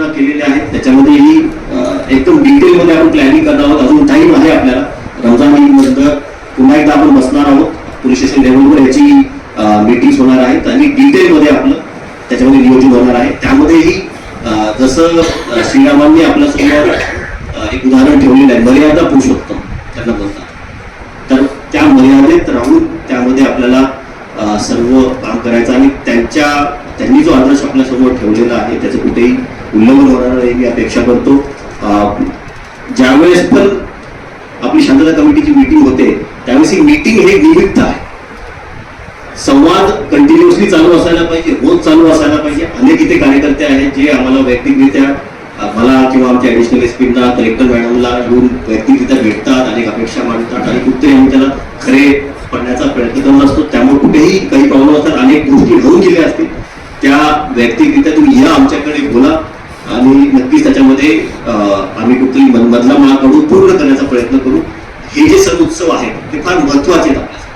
सुद्धा केलेल्या आहेत. त्याच्यामध्येही एकदम डिटेलमध्ये आपण प्लॅनिंग करणार आहोत. अजून टाईम आहे आपल्याला. रमजान ईद पुन्हा एकदा आपण बसणार आहोत. पोलीस स्टेशन लेवलवर याची मीटिंग होणार आहेत. आणि डिटेलमध्ये आपलं त्याच्यामध्ये नियोजन होणार आहे. त्यामध्येही जसं श्रीरामांनी आपल्यासमोर एक उदाहरण ठेवलेलं आहे. मर्यादा पुरुषोत्तम त्यांना बोलतात तर त्या मर्यादेत राहून त्यामध्ये आपल्याला सर्व काम करायचं आणि त्यांच्या त्यांनी जो आदर्श आपल्यासमोर ठेवलेला आहे त्याचं कुठेही उल्लंघन होणार नाही मी अपेक्षा करतो. ज्यावेळेस पण आपली शांतता कमिटीची मीटिंग होते त्यावेळेस ही मीटिंग हे निमित्त आहे. संवाद कंटिन्युअसली चालू असायला पाहिजे रोज चालू असायला पाहिजे. अनेक इथे कार्यकर्ते आहेत जे आम्हाला वैयक्तिकरित्या मला किंवा आमच्या ऍडिशनल एसपींना कलेक्टर मॅडमला येऊन वैयक्तिकरित्या भेटतात अनेक अपेक्षा मांडतात. आणि कुठेही आम्ही त्याला खरे पडण्याचा प्रयत्न करत असतो. त्यामुळे कुठेही काही प्रॉब्लेम असतात अनेक गोष्टी होऊन गेल्या असतील. त्या वैयक्तिकरित्या तुम्ही या आमच्याकडे बोला आणि नक्कीच त्याच्यामध्ये आम्ही कुठेही मन- मधला माळ काढून पूर्ण करण्याचा प्रयत्न करू. हे जे सण उत्सव आहेत ते फार महत्त्वाचे आहेत. आपल्यासाठी